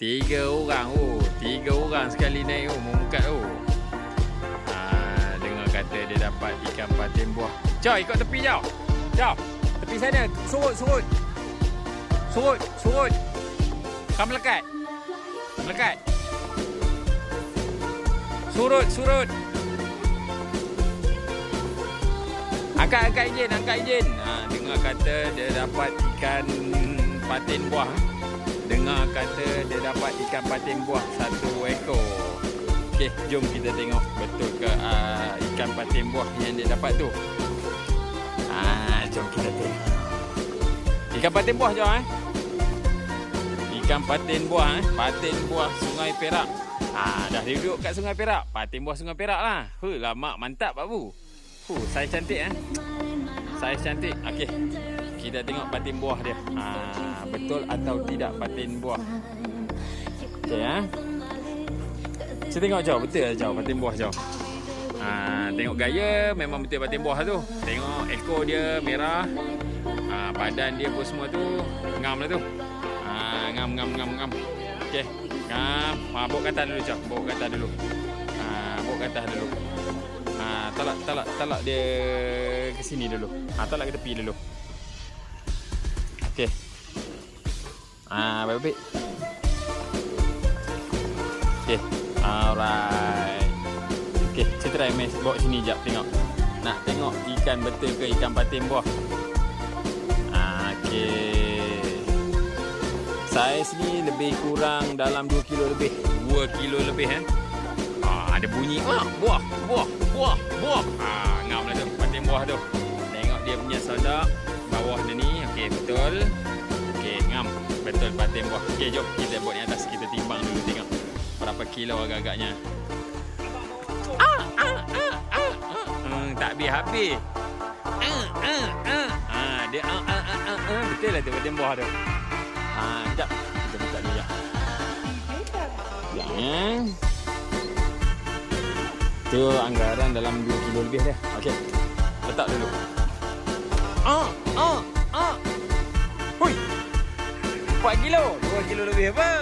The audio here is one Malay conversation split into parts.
Tiga orang oh, tiga orang sekali naik oh, mengangkat oh. Ha, dengar kata dia dapat ikan patin buah. Jauh ikut tepi jauh. Jauh. Tepi sana. Surut, surut. Surut, surut. Kamu melekat. Melekat. Surut, surut. Angkat, angkat enjin, angkat enjin. Ha, dengar kata dia dapat ikan patin buah. Dengar kata dia dapat ikan patin buah satu ekor. Okey, jom kita tengok betul ke uh, ikan patin buah yang dia dapat tu. Ah, jom kita tengok. Ikan patin buah jom eh. Ikan patin buah eh. Patin buah Sungai Perak. Ah, dah duduk kat Sungai Perak. Patin buah Sungai Perak lah. Huh, lama mantap Pak Bu. Huh, saiz cantik eh. Saiz cantik. Okey. Kita tengok patin buah dia. Ah, betul atau tidak patin buah. Okey eh. Saya tengok jauh betul lah jauh patin buah jauh. Ha, tengok gaya memang betul patin buah tu. Tengok ekor dia merah. Ha, badan dia pun semua tu ngam lah tu. Ha, ngam ngam ngam ngam. Okey. Ngam. Ha, bawa kata dulu jauh. Bawa kata dulu. Ha, bawa kata dulu. Ha, talak talak talak dia ke sini dulu. Ha, talak ke tepi dulu. Okey. Ah, baik-baik. Alright. Okey, saya try bawa sini jap tengok. Nak tengok ikan betul ke ikan patin buah. Ah, okey. Saiz ni lebih kurang dalam 2 kilo lebih. 2 kilo lebih eh. Ah, ada bunyi ah, buah, buah, buah, buah. Ah, lah tu patin buah tu. Tengok dia punya sodak betul. Okey, ngam. Betul patin buah. Okey, jom kita buat ni atas. Kita timbang dulu tengok berapa kilo agak-agaknya. Ah, ah, ah, ah, ah. Hmm, tak habis-habis. Ah, ah, ah. Ah, dia ah, ah, ah, ah, ah. Betul lah tu patin buah tu. Ah, sekejap. Kita buka dulu ya. Ya. Tu anggaran dalam 2 kilo lebih dia. Okey. Letak dulu. Ah, ah, ah. 4 kilo. 2 kilo lebih apa?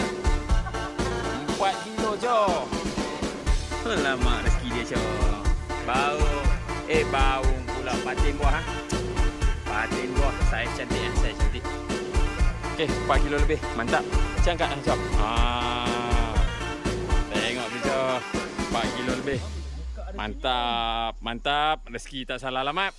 4 kilo jo. Lama rezeki dia jo. Bau. Eh bau pula patin buah ha. Patin buah saiz cantik eh, saiz cantik. Okey, 4 kilo lebih. Mantap. Cangkat ah, jom. Ah. Tengok tu jo. 4 kilo lebih. Mantap, mantap. Rezeki tak salah alamat.